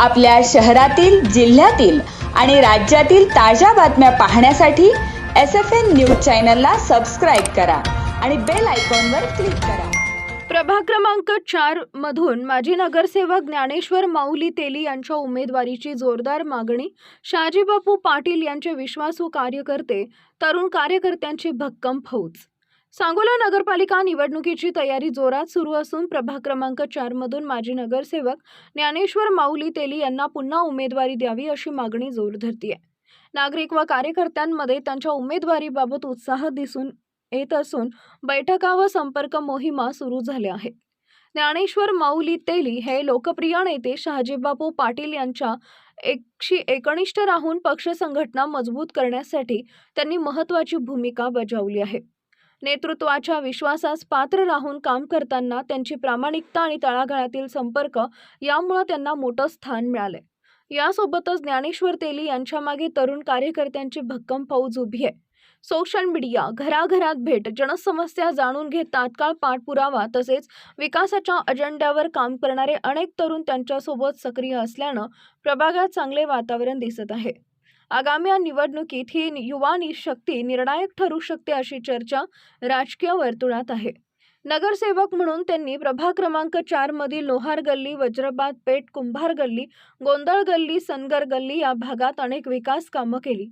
आपल्या शहरातील जिल्ह्यातील आणि राज्यातील ताज्या बातम्या पाहण्यासाठी एस एफ एन न्यूज चॅनलला सबस्क्राईब करा आणि बेल आयकॉनवर क्लिक करा. प्रभाग क्रमांक चार मधून माजी नगरसेवक ज्ञानेश्वर माऊली तेली यांच्या उमेदवारीची जोरदार मागणी शाजीबापू पाटील यांचे विश्वासू कार्यकर्ते तरुण कार्यकर्त्यांची भक्कम फौज. सांगोला नगरपालिका निवडणुकीची तयारी जोरात सुरू असून प्रभाग क्रमांक चारमधून माजी नगरसेवक ज्ञानेश्वर माऊली तेली यांना पुन्हा उमेदवारी द्यावी अशी मागणी जोर आहे नागरिक व कार्यकर्त्यांमध्ये त्यांच्या उमेदवारीबाबत उत्साह दिसून येत असून बैठका व संपर्क मोहिमा सुरू झाल्या आहेत. ज्ञानेश्वर माऊली तेली हे लोकप्रिय नेते शहाजीबापू पाटील यांच्या एकशे एकनिष्ठ राहून पक्ष संघटना मजबूत करण्यासाठी त्यांनी महत्त्वाची भूमिका बजावली आहे. नेतृत्वाच्या विश्वासास पात्र राहून काम करताना त्यांची प्रामाणिकता आणि तळागाळातील संपर्क यामुळे त्यांना मोठं स्थान मिळाले यासोबतच ज्ञानेश्वर तेली यांच्या मागे तरुण कार्यकर्त्यांची भक्कम फौज उभी आहे. सोशल मीडिया घराघरात भेट जनसमस्या जाणून घेत तात्काळ पाठपुरावा तसेच विकासाच्या अजेंड्यावर काम करणारे अनेक तरुण त्यांच्यासोबत सक्रिय असल्यानं प्रभागात चांगले वातावरण दिसत आहे. आगामी या निवडणुकीत ही युवा शक्ती निर्णायक ठरू शकते अशी चर्चा राजकीय वर्तुळात आहे. नगरसेवक म्हणून त्यांनी प्रभाग क्रमांक चार मधील लोहार गल्ली वज्रबाद पेठ कुंभार गल्ली गोंधळ गल्ली सनगर गल्ली या भागात अनेक विकास कामं केली.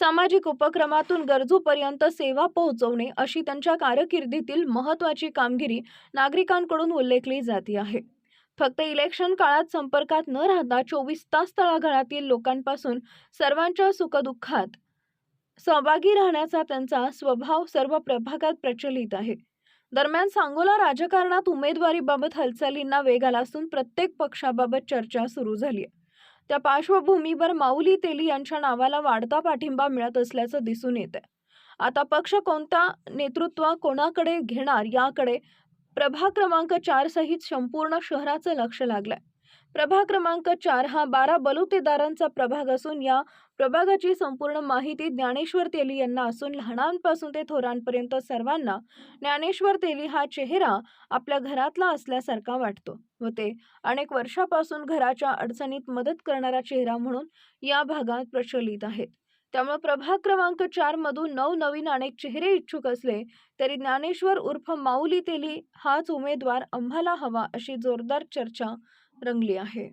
सामाजिक उपक्रमातून गरजूपर्यंत सेवा पोहोचवणे अशी त्यांच्या कारकिर्दीतील महत्त्वाची कामगिरी नागरिकांकडून उल्लेखली जाते आहे. फक्त इलेक्शन काळात संपर्कात न राहता चोवीस तास तळागाळातील लोकांपासून सर्वांच्या सुखदुःखात सहभागी राहण्याचा त्यांचा स्वभाव सर्व प्रभागात प्रचलित आहे. दरम्यान सांगोला राजकारणात उमेदवारीबाबत हालचालींना वेग आला असून प्रत्येक पक्षाबाबत चर्चा सुरू झाली आहे. त्या पार्श्वभूमीवर माऊली तेली यांच्या नावाला वाढता पाठिंबा मिळत असल्याचं दिसून येत आहे आता पक्ष कोणता नेतृत्व कोणाकडे घेणार याकडे प्रभाग क्रमांक चार सहित संपूर्ण शहराचं लक्ष लागलंय. प्रभाग क्रमांक चार हा बारा बलुतेदारांचा प्रभाग असून या प्रभागाची संपूर्ण माहिती ज्ञानेश्वर तेली यांना असून लहानांपासून ते थोरांपर्यंत सर्वांना ज्ञानेश्वर तेली हा चेहरा आपल्या घरातला असल्यासारखा वाटतो व ते अनेक वर्षापासून घराच्या अडचणीत मदत करणारा चेहरा म्हणून या भागात प्रचलित आहेत. त्यामुळे प्रभाग क्रमांक चारमधून नऊ नवनवीन अनेक चेहरे इच्छुक असले तरी ज्ञानेश्वर उर्फ माऊली तेली हाच उमेदवार आम्हाला हवा अशी जोरदार चर्चा रंगली आहे.